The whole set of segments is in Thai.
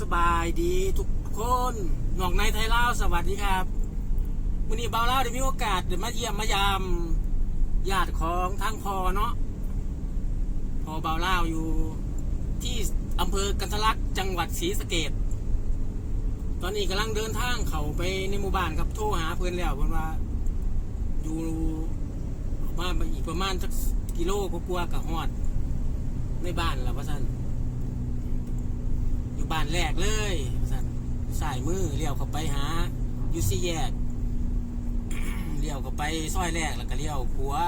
สบายดีทุกคนหนองในไทยเลาสวัสดีครับวันนี้เบาเล่าได้มีโอกาสเดินมาเยี่ยมมายามญาติของทางพอเนาะพอเบาเล่าอยู่ที่อำเภอกันทะลักจังหวัดศรีสะเกดตอนนี้กำลังเดินทางเขาไปในหมู่บ้านครับโทรหาเพื่อนแล้วเพื่อนว่าอยู่มาอีกประมาณสักกิโลก็กลัวากับฮอดในบ้านแล้วว่าท่าน อยู่บ้านแรกเลยสันสายมือเลี้ยวเข้าไปหาอยูซี่แยกเลี้ยวเข้าไปซอยแรกแล้วก็เลี้ยวขวา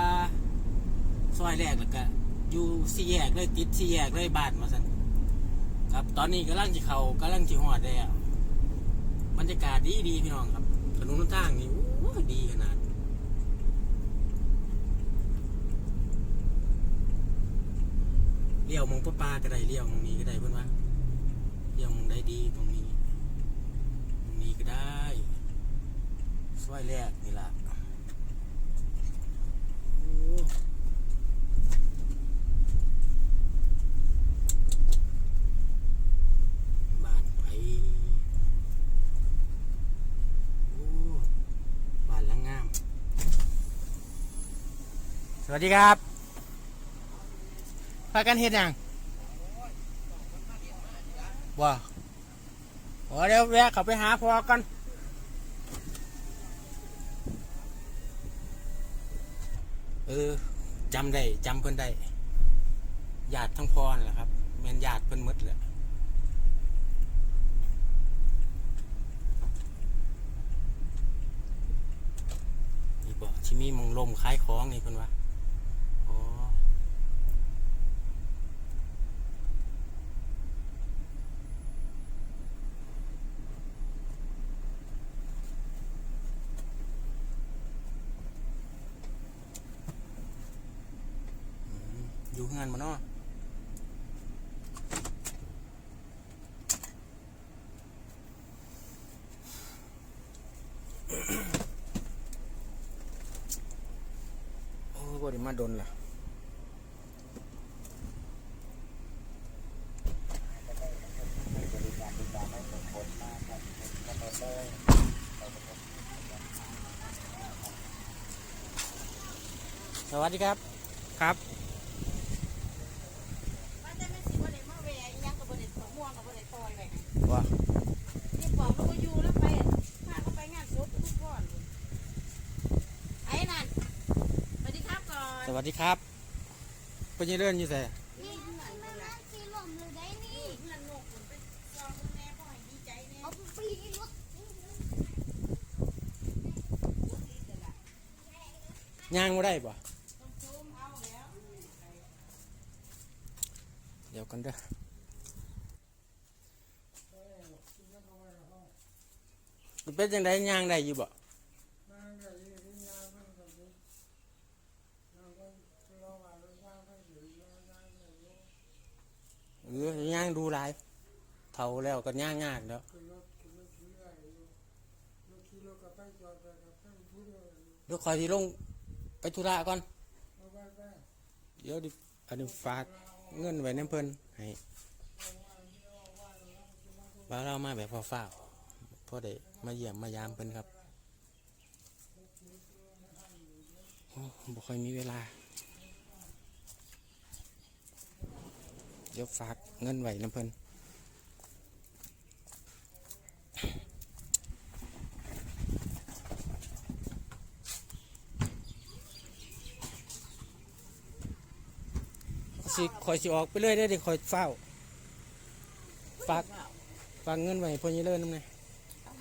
ซอยแรกแล้วก็อยู่ซี่แยกเลยติดซี่แยกเลยบ้านมาสันครับตอนนี้กำลังจะเขากำลังจะหอดแล้วบรรยากาศดีดีพี่น้องครับถนนหนทางนี่โอ้ดีขนาดเลี้ยวมองป้าปลาก็ได้เลี้ยวมองนี้ก็ได้เพื่อนว่า ยังได้ดีตรงนี้ตรงนี้ก็ได้ซอยแรกนี่ล่ะบ้านไปบ้านลังาม สวัสดีครับพากันเฮ็ดหยัง ว่าโอ้เดี๋ยวแวะเขาไปหาพอกันเออจำได้จำเพิ่นได้ญาติทั้งพ่อนั่นแหละครับแม่นญาติเพิ่นหมดแหละนี่บอกที่มีมงลมคล้ายของนี่เพิ่นว่าอ๋อ อยู่งานมาเนาะโอ้ยบ่ได้มาดนล่ะสวัสดีครับ ครับ ว่าแต่ไม่สิบ่ได้มาแหวะอีหยังก็บ่ได้ตกม่วงก็บ่ได้ต่อย ไว้นะว่านี่บอกเราบ่อยู่แล้วไปพาเขาไปงานศพทุกพ่อนพุ่นไอ้นั่นสวัสดีครับก่อนสวัสดีครับเป็นยังเลื่อนอยู่แต่นี่นั่นพุ่นล่ะสีหลมเลยได้นี่นี่เพื่อนนกพุ่นไปซองคุณแม่พ่อให้ดีใจแน่เอาไปปีนรถย่างมาได้ปะต้องซูมเอาแล้วเดี๋ยวกันเด้อมัน เป็นยังไงย่างได้อยู่บ่เออย่าง ดูหลายเท่าแล้วก็ย่างยากแล้วเดี๋ยวคอยที่ลงไปธุระก่อน เดี๋ยวดิอันนี้ฝากเงินไว้ในเพิ่นให้ว่าเรามาแบบฟ้าๆ พ่อได้มาเยี่ยมมายามเพิ่นครับบ่ค่อยมีเวลา เดี๋ยวฝากเงินไว้ในเพิ่นสิคอยสิออกไปเรื่อยได้เดี๋ยวคอยเฝ้าฝากฝากเงินไว้ให้เพิ่นอยี่เลิศนำไงเอา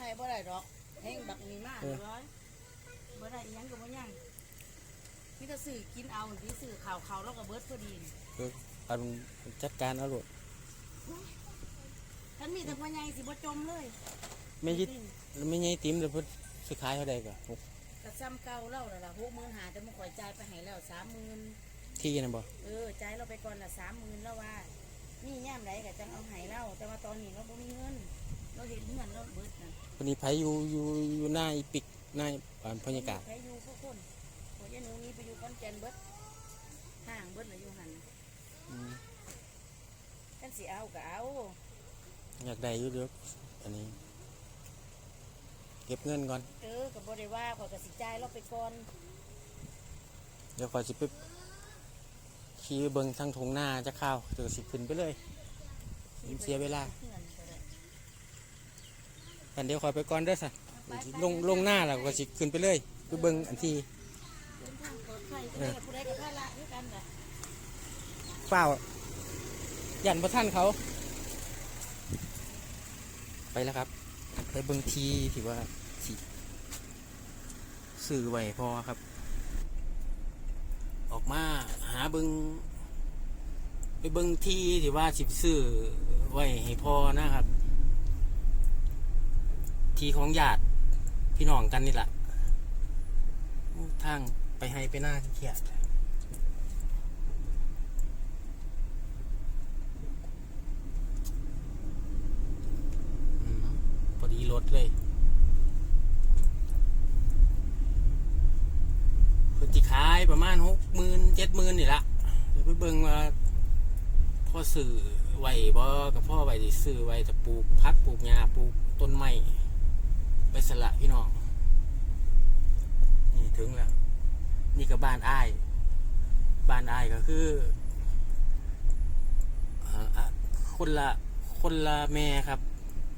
ให้บ่ได้ดอกเฮงบักมีมากเออร้อยบ่ได้อีหยังก็บ่ยังมีแต่ซื้อกินเอาสิซื้อข้าวเขาวแล้วก็เบิดพอดีนี่เอออันจัดการเอาโลดฉันมีแต่พ่อใหญ่สิบ่จมเลยไม่ยิดไม่ยิดติมเลยเพิ่นสิขายเท่าใดก็หกก็ซ้ำเก่าแล้วล่ะล่ะหกหมื่นหาแต่มึงข่อยจ่ายไปให้แล้วสามหมื่นที่นะบ่เออจ่ายเราไปก่อนละสามหมื่นแล้วว่านี่ย่ามไรก็จังเอาให้เราแต่ว่าตอนนี้เราบ่มีเงิน เราเห็นเงินเราเบิดนั่นวันนี้ไผอยู่อยู่อยู่หน้าอีปิกหน้าอ่านบรรยากาศใช้อยู่พวกคนพอยายหนูนี้ไปอยู่คอนแกนเบิดห่างเบิดเลยอยู่หันอืมกันสิเอาก็เอาอยากได้อยุเดี๋ยวอันนี้ เก็บเงินก่อน เออกับบริว่าขอยกสิจ่ายเราไปก่อนเดี๋ยวคอยสิไปขี่ไปเบิ่งทางทงหน้าจะเข้าวเดี๋ยวสิขึ้นไปเลยเสียเวลาเพื่อน ก็ได้กันเดี๋ยวคอยไปก่อนเด้อสัไปๆลงลงหน้าแล้วก็สิขึ้นไปเลยไปเบิ่งอันที่เดินทางปลอดภัยผู้ใดกับผู้ใดกับพาละด้วยกันแหละเปล่ายันพระท่านเขา ไปแล้วครับ ไปเบิ่งทีที่ว่าสิสื่อไหวพอครับ ออกมาหาเบิงไปเบิงทีที่ว่าสิซื้อไว้ให้พอนะครับ ทีของญาติพี่น้องกันนี่แหละโอ้ทางไปให้ไปหน้าเขียดพอดีรถเลยเพิ่ขายประมาณหกหมื่นเจ็ดหมื่นนี่ละเดี๋ยวไปเบิ่งว่าพ่อสื่อไหวบ่กับพ่อไหวสิซื้อไว้จะปลูกพักปลูกหญ้าปลูกต้นไม้ ไปสละพี่น้อง นี่ถึงแล้ว นี่ก็บ้านอ้าย บ้านอ้ายก็คือคนละคนละแม่ครับ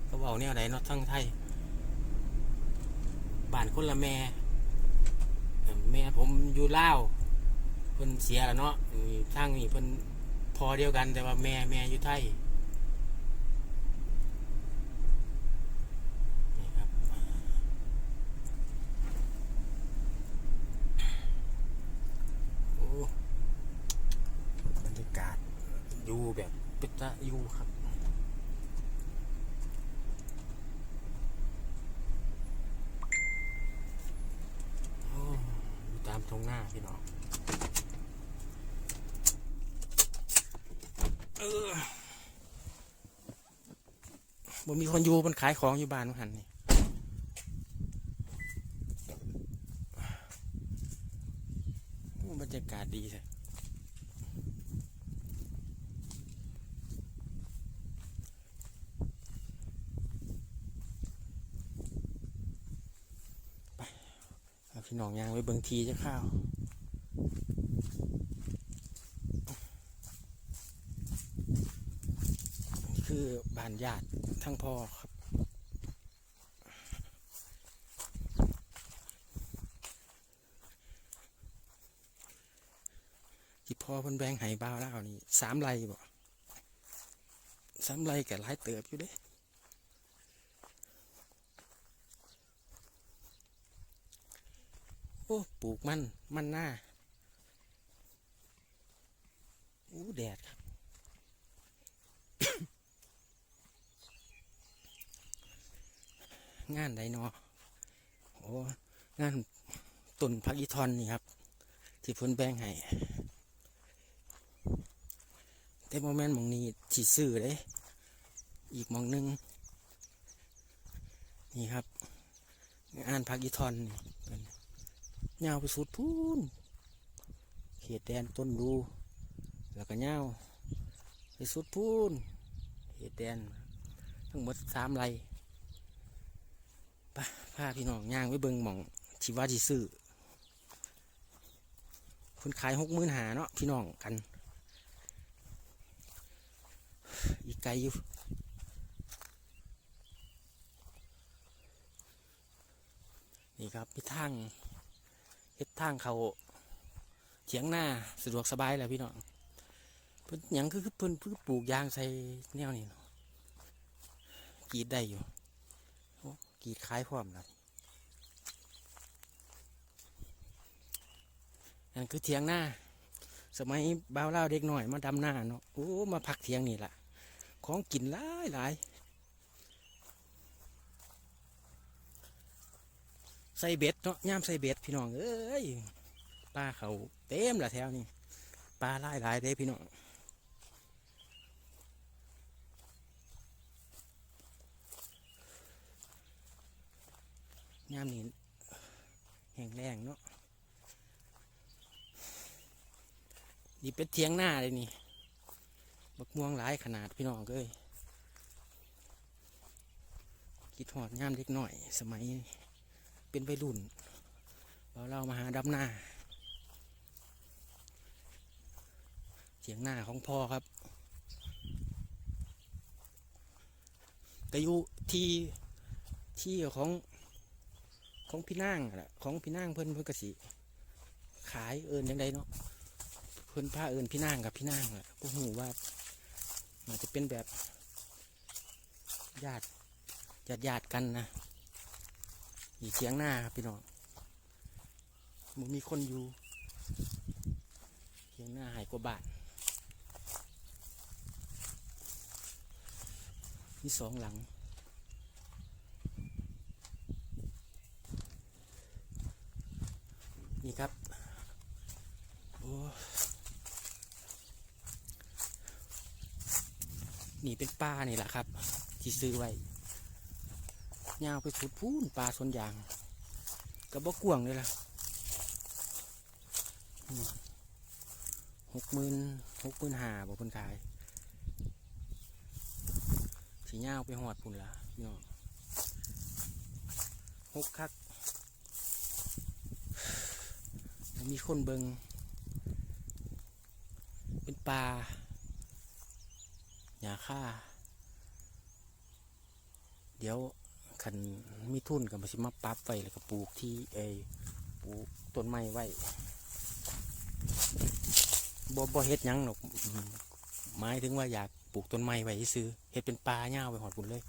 ก็บอกแนวไหนนาะทั้งไทย บ้านคนละแม่ แม่ผมอยู่ล่าวเพิ่นเสียแล้วเนาะนี่ทางนี่เพิ่นพอเดียวกันแต่ว่าแม่แม่อยู่ไทยนี่ครับโอ้บรรยากาศอยู่แบบเป็นตะอยู่ครับ โอ้อยู่ตาม ทงหน้าพี่น้องเออบ่มีคนอยู่มันขายของอยู่บ้านมันหันนี่บรรยากาศดีเลยเอาพี่ น้องยางไว้เบิงทีจะข้าวนี่คือบ้านญาติทั้งพ่อครับที่พ่อพิ่นแบงให้บ้าแล้วนี่สามไรบ่สามไรกับหลายเติบอยู่เด้ โอ้ปลูกมันมันหน้าอู้แดดครับ งานใดเนาะโอ้งานตุนพักอีทอนนี่ครับ ที่พิ่นแบงให้แต่โมเมนต์มองนี้ที่ซื้อเลยอีกมองหนึง นี่ครับ งานพักอีทอนนี่เพิ่น ยาวไปสุดพูนเขตแดนต้นดูแล้วก็ยาวไปสุดพูนเขตแดนทั้งหมดสามไรไปพาพี่น้องย่างไปเบิงหม่องที่ว่าที่ซื้อคนขายหกหมื่นหาเนาะพี่น้องกัน อีกไกลอยู่นี่ครับพี่ทาง เฮ็ดทางเขาเถียงหน้าสะดวกสบายแหละพี่น้องเพิ่นหยังคือเพิ่นเพิ่งปลูกยางใส่แนวนี้เนาะกรีดได้อยู่กรีดคล้ายพร้อมครับนั่นคือเถียงหน้า สมัยบ้าวเล่าเด็กหน่อยมาดำหน้าเนาะโอ้มาพักเถียงนี่แหละของกินหลายหลาย ใส่เบ็ดเนาะย่ามใส่เบ็ดพี่น้องเอ้ยปลาเขาเต็มละแถวนี้ปลาหลายหลายเด้พี่น้องย่ามนี้แห้งแรงเนาะนี่เป็นเทียงหน้าเลยนี่บักม่วงหลายขนาดพี่น้องเอ้ยคิดหอดย่ามเล็กหน่อยสมัย เป็นวัยรุ่นเราเรามาหาดำหน้า เสียงหน้าของพ่อครับก็อยู่ที่ที่ของของพี่นางนั่นแหละของพี่นางเพิ่นเพิ่นกสิขายเอิญยังไงเนาะเพิ่นผ้าเอิญพี่นางกับพี่นางแหละพวกหูว่ามันจะเป็นแบบญาติญาติญาติกันนะ อีเสียงหน้าครับพี่น้องมันมีคนอยู่เสียงหน้าหายกว่าบาทมีสองหลังนี่ครับโอ้นี่เป็นปลานี่แหละครับ ที่ซื้อไว้ ยาวไปสุดพูนปลาสวนยางกระบอกกวงเลยล่ะหกหมื่นหกหมื่นห้าบอกคนขายสียาวไปหอดพุ่นละพี่น้องหกคักมีคนเบิงเป็นปลาหยาค่า เดี๋ยว ขันมีทุนกับมาสิมาปั๊บไว้แล้วก็ปลูกที่เอปลูกต้นไม้ไว้บ่บ่เฮ็ดยังหรอกอืมหมายถึงว่าอยากปลูกต้นไม้ไว้ซื้อเฮ็ดเป็นปลาเง่าไปหอดบุญเลย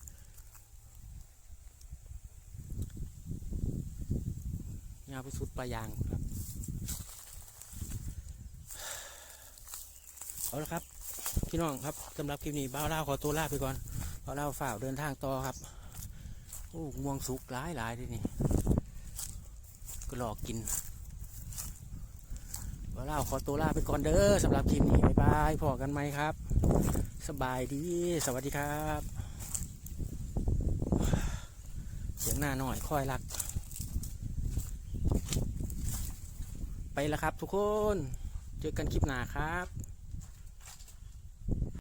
เง่าไปสุดปลายางครับเอาละครับ พี่น้องครับสำหรับคลิปนี้บ้าวเล่าขอตัวลาไปก่อนบ้าเล่าฝ่าวเดินทางต่อครับ โอ้ง่วงสุกหลายหลายเลยนี่ก็หลอกกินบ้าวเล่าขอตัวลาไปก่อนเด้อสำหรับคลิปนี้บ๊ายบายพอกันไหมครับ สบายดีสวัสดีครับ เสียงหน้าหน่อยคอยรัก ไปแล้วครับทุกคน เจอกันคลิปหน้าครับ